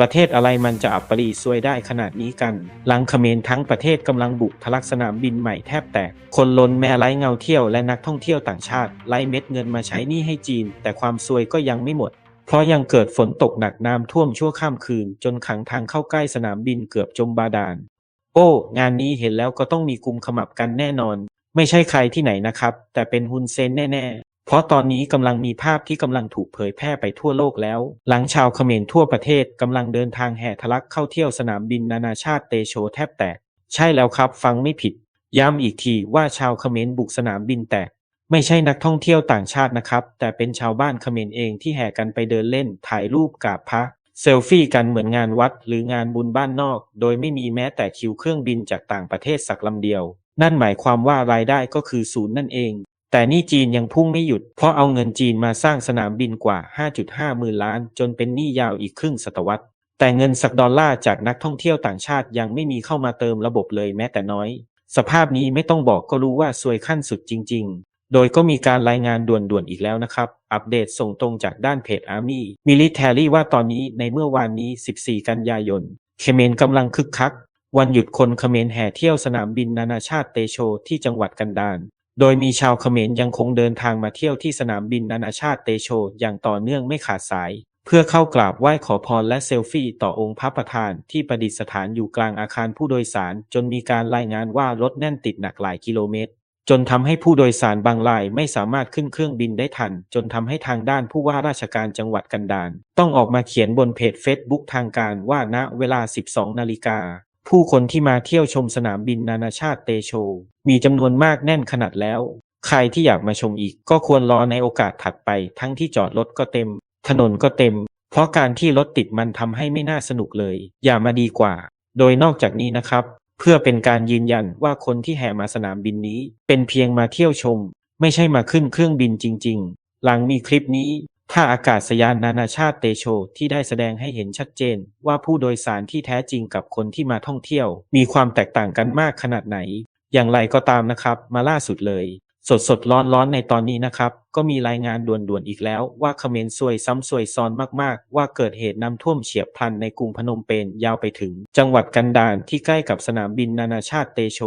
ประเทศอะไรมันจะอับปรีซวยได้ขนาดนี้กัน หลังเขมรทั้งประเทศกำลังบุกทะลักสนามบินใหม่แทบแตก คนล้นแม่ไร้เงาเที่ยวและนักท่องเที่ยวต่างชาติไล่เม็ดเงินมาใช้หนี้ให้จีน แต่ความซวยก็ยังไม่หมด เพราะยังเกิดฝนตกหนักน้ำท่วมชั่วข้ามคืน จนขังทางเข้าใกล้สนามบินเกือบจมบาดาล โอ้ งานนี้เห็นแล้วก็ต้องมีกุมขมับกันแน่นอน ไม่ใช่ใครที่ไหนนะครับ แต่เป็นฮุนเซนแน่ เพราะตอนนี้กำลังมีภาพที่กำลังถูกเผยแพร่ไปทั่วโลกแล้ว หลังชาวเขมรทั่วประเทศกำลังเดินทางแห่ทะลักเข้าเที่ยวสนามบินนานาชาติเตโชแทบแตก ใช่แล้วครับฟังไม่ผิด ย้ำอีกทีว่าชาวเขมรบุกสนามบินแตก ไม่ใช่นักท่องเที่ยวต่างชาตินะครับ แต่เป็นชาวบ้านเขมรเองที่แห่กันไปเดินเล่น ถ่ายรูปกราบพระเซลฟี่กันเหมือนงานวัดหรืองานบุญบ้านนอก โดยไม่มีแม้แต่คิวเครื่องบินจากต่างประเทศสักลำเดียว นั่นหมายความว่ารายได้ก็คือศูนย์นั่นเอง แต่นี่จีนยังพุ่งไม่หยุด เพราะเอาเงินจีนมาสร้างสนามบินกว่า 5.5 หมื่นล้าน จนเป็นหนี้ยาวอีกครึ่งศตวรรษ แต่เงินสักดอลลาร์จากนักท่องเที่ยวต่างชาติยังไม่มีเข้ามาเติมระบบเลยแม้แต่น้อย สภาพนี้ไม่ต้องบอกก็รู้ว่าซวยขั้นสุดจริง ๆ โดยก็มีการรายงานด่วนๆอีกแล้วนะครับ อัปเดตส่งตรงจากด้านเพจ Army Military ว่าตอนนี้ในเมื่อวานนี้ 14 กันยายนเคเมนกำลังคึกคัก วันหยุดคนเขมรแห่เที่ยวสนามบินนานาชาติเตโชที่จังหวัดกันดาร โดยมีชาวเขมรยังคงเดินทางมาเที่ยวที่สนามบินนานาชาติเตโชอย่างต่อเนื่องไม่ขาดสาย เพื่อเข้ากราบไหว้ขอพรและเซลฟี่ต่อองค์พระประธานที่ประดิษฐานอยู่กลางอาคารผู้โดยสาร จนมีการรายงานว่ารถแน่นติดหนักหลายกิโลเมตร จนทำให้ผู้โดยสารบางรายไม่สามารถขึ้นเครื่องบินได้ทัน จนทำให้ทางด้านผู้ว่าราชการจังหวัดกันดารต้องออกมาเขียนบนเพจเฟซบุ๊กทางการว่าณเวลา 12 นาฬิกา ผู้คนที่มาเที่ยวชมสนามบินนานาชาติเตโช มีจำนวนมากแน่นขนาดแล้ว ใครที่อยากมาชมอีกก็ควรรอในโอกาสถัดไปทั้งที่จอดรถก็เต็ม ถนนก็เต็ม เพราะการที่รถติดมันทำให้ไม่น่าสนุกเลย อย่ามาดีกว่า โดยนอกจากนี้นะครับ เพื่อเป็นการยืนยันว่าคนที่แห่มาสนามบินนี้ เป็นเพียงมาเที่ยวชม ไม่ใช่มาขึ้นเครื่องบินจริง ๆ หลังมีคลิปนี้ ถ้าอากาศยานนานาชาติเตโช ที่ได้แสดงให้เห็นชัดเจน ว่าผู้โดยสารที่แท้จริงกับคนที่มาท่องเที่ยว มีความแตกต่างกันมากขนาดไหน อย่างไรก็ตามนะครับ มาล่าสุดเลย สดสดร้อนร้อนในตอนนี้นะครับ ก็มีรายงานด่วนๆอีกแล้ว ว่าเขมรซวยซ้ำซวยซ้อนมากๆ ว่าเกิดเหตุน้ำท่วมเฉียบพลันในกรุงพนมเปญยาวไปถึง จังหวัดกันดารที่ใกล้กับสนามบินนานาชาติเตโช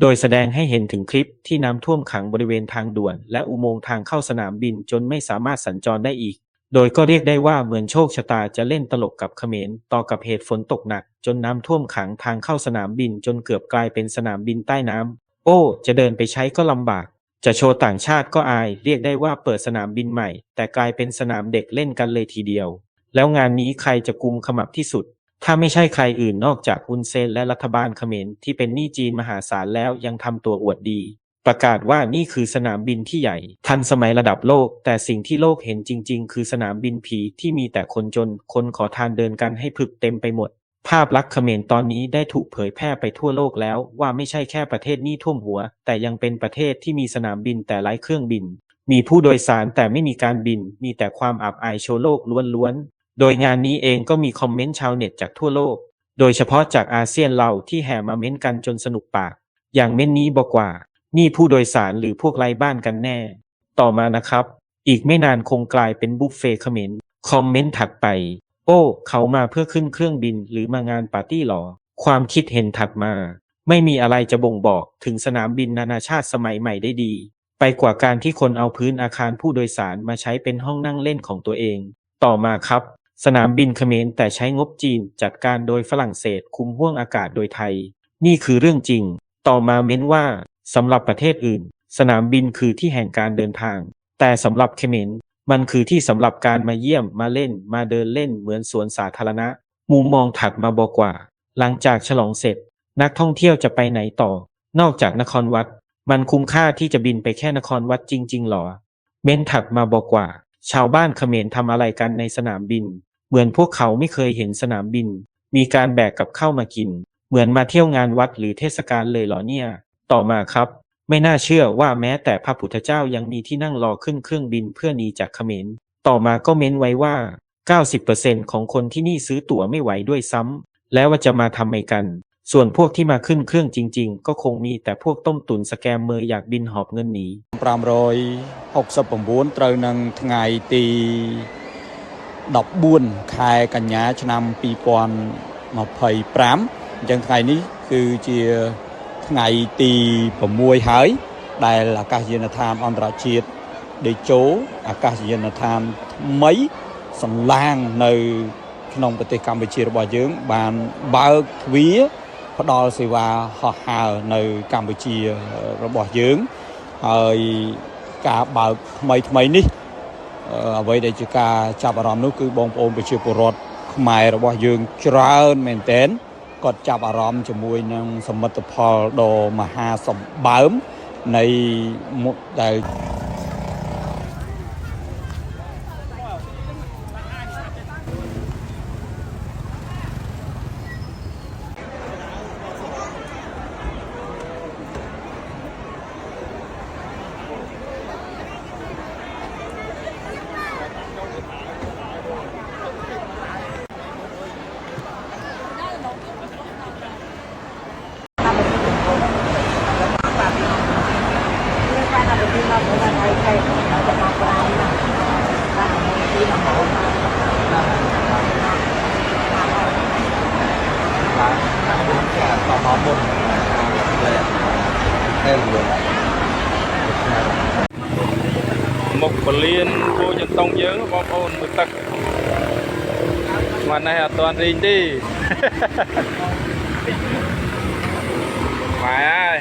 โดยแสดงให้เห็นถึงคลิปที่น้ำท่วมขังบริเวณทางด่วน และอุโมงค์ทางเข้าสนามบินจนไม่สามารถสัญจรได้อีก โดยก็เรียกได้ว่าเหมือนโชคชะตาจะเล่นตลกกับเขมร ต่อกับเหตุฝนตกหนัก จนน้ำท่วมขังทางเข้าสนามบินจนเกือบกลายเป็นสนามบินใต้น้ำ โอ้ จะเดินไปใช้ก็ลำบาก จะโชว์ต่างชาติก็อาย เรียกได้ว่าเปิดสนามบินใหม่ แต่กลายเป็นสนามเด็กเล่นกันเลยทีเดียว แล้วงานนี้ใครจะกุมขมับที่สุด ถ้าไม่ใช่ใครอื่นนอกจากฮุนเซนและรัฐบาลเขมรที่เป็นหนี้จีนมหาศาลแล้วยังทำตัวอวดดี ประกาศว่านี่คือสนามบินที่ใหญ่ ทันสมัยระดับโลก แต่สิ่งที่โลกเห็นจริง ๆ คือสนามบินผีที่มีแต่คนจน คนขอทานเดินกันให้พรึบเต็มไปหมด ภาพลักษณ์เขมรตอนนี้ได้ถูกเผยแพร่ไปทั่วโลกแล้วว่าไม่ใช่แค่ประเทศนี้ท่วมหัว แต่ยังเป็นประเทศที่มีสนามบินแต่ไร้เครื่องบิน มีผู้โดยสารแต่ไม่มีการบิน มีแต่ความอับอายโชว์โลกล้วนๆ โดยงานนี้เองก็มีคอมเมนต์ชาวเน็ตจากทั่วโลก โดยเฉพาะจากอาเซียนเราที่แห่มาเม้นกันจนสนุกปาก อย่างเม้นนี้บอกว่า นี่ผู้โดยสารหรือพวกไร้บ้านกันแน่ ต่อมานะครับ อีกไม่นานคงกลายเป็นบุฟเฟ่ต์เขมรคอมเมนต์ถัดไป โอ้ เขามาเพื่อขึ้นเครื่องบินหรือมางานปาร์ตี้หรอ ความคิดเห็นถัดมา ไม่มีอะไรจะบ่งบอกถึงสนามบินนานาชาติสมัยใหม่ได้ดี ไปกว่าการที่คนเอาพื้นอาคารผู้โดยสารมาใช้เป็นห้องนั่งเล่นของตัวเอง ต่อมาครับ สนามบินเขมรแต่ใช้งบจีนจัดการโดยฝรั่งเศสคุมห้วงอากาศโดยไทย นี่คือเรื่องจริง ต่อมาเม้นว่าสำหรับประเทศอื่น สนามบินคือที่แห่งการเดินทาง แต่สำหรับเขมรมันคือที่สำหรับการมาเยี่ยมมาเล่นมาเดินเล่นเหมือนสวนสาธารณะ มุมมองถัดมาบอกว่า หลังจากฉลองเสร็จ นักท่องเที่ยวจะไปไหนต่อ นอกจากนครวัด มันคุ้มค่าที่จะบินไปแค่นครวัดจริง ๆ หรอ เม้นถัดมาบอกว่า ชาวบ้านเขมรทำอะไรกันในสนามบิน เหมือนพวกเขาไม่เคยเห็นสนามบิน มีการแบกกับข้าวมากิน เหมือนมาเที่ยวงานวัดหรือเทศกาลเลยเหรอเนี่ย ต่อมาครับ ไม่น่าเชื่อว่าแม้แต่พระพุทธเจ้ายังมีที่นั่งรอขึ้นเครื่องบินเพื่อหนีจากเขมร ต่อมาก็เม้นไว้ว่า 90%ของคนที่นี่ซื้อตั๋วไม่ไหวด้วยซ้ำ แล้วว่าจะมาทำไมกัน ส่วนพวกที่มาขึ้นเครื่องจริง ๆ ก็คงมีแต่พวกต้มตุ๋นสแกมเมอร์อยากบินหอบเงินหนี 569ត្រូវនឹងថ្ងៃទី 14ខែកញ្ញាឆ្នាំ2025អញ្ចឹងថ្ងៃនេះគឺជាថ្ងៃទី6ហើយ ដែលអាកាសយានដ្ឋានអន្តរជាតិដេជោអាកាសយានដ្ឋានថ្មីសំឡាងនៅ ក្នុងប្រទេសកម្ពុជារបស់យើង បានបើកទ្វារផ្ដល់សេវាហោះហើរនៅកម្ពុជារបស់យើងហើយការបើកថ្មីថ្មីនេះ អឺអ្វីដែលជាការចាប់អារម្មណ៍នោះគឺបងប្អូនប្រជាពលរដ្ឋខ្មែររបស់យើងច្រើនមែនទែនគាត់ចាប់អារម្មណ៍ជាមួយនឹងសមិទ្ធផលដ៏មហាសម្បើមនៃមុខដែល មុខពលានគួរចន្តងយើងបងប្អូនមើលទឹកមកនេះអត់ទាន់រីងទេម៉ែអើយ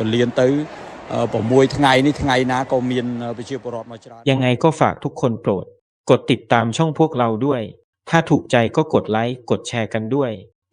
ពលានទៅអឺ6ថ្ងៃនេះថ្ងៃណាក៏មានប្រជាពលរដ្ឋមកច្រើន ยังไงก็ฝากทุกคนโปรด กดติดตามช่องพวกเราด้วย ถ้าถูกใจก็กดไลค์ กดแชร์กันด้วย